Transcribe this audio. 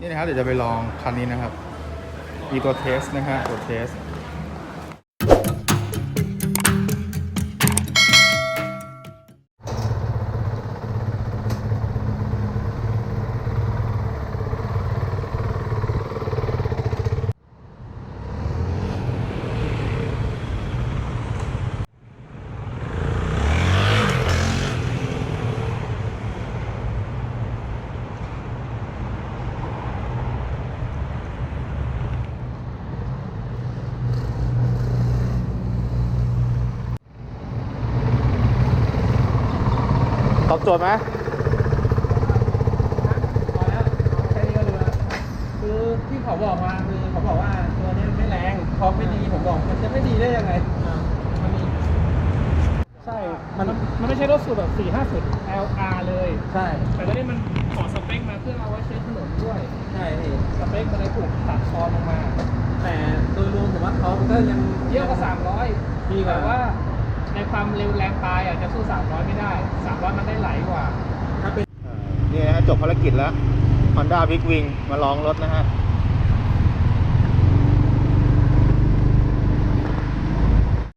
นี่นะครับเดี๋ยวจะไปลองคันนี้นะครับมีตัวเทสนะฮะตัวเทส ตอบโจทย์ไหมพอแล้วแค่นี้ก็ดูแล้วคือที่เขาบอกมาคือเขาบอกว่าตัวนี้ไม่แรงพอไม่ดีผมบอกมันจะไม่ดีได้ยังไงมันมีใช่ มันมันไม่ใช่รถสูตรแบบ4 5 0 LR เลย ใช่แต่ตอนนี้มันขอสเปคมาเพื่อเอาไว้ใช้ถนนด้วย ใช่พี่สเปคมันเลยถูกตัดคอนลงมาแต่โดยรวมผมว่าเขาก็ยังเยอะกว่า300ดีกว่า แต่ว่า ในความเร็วแรงปลายอาจจะสู้ 300 ไม่ได้ 300 มันได้ไหลกว่า ถ้าเป็นนี่นะฮะจบภารกิจแล้ว Honda Big Wing มาลองรถนะฮะ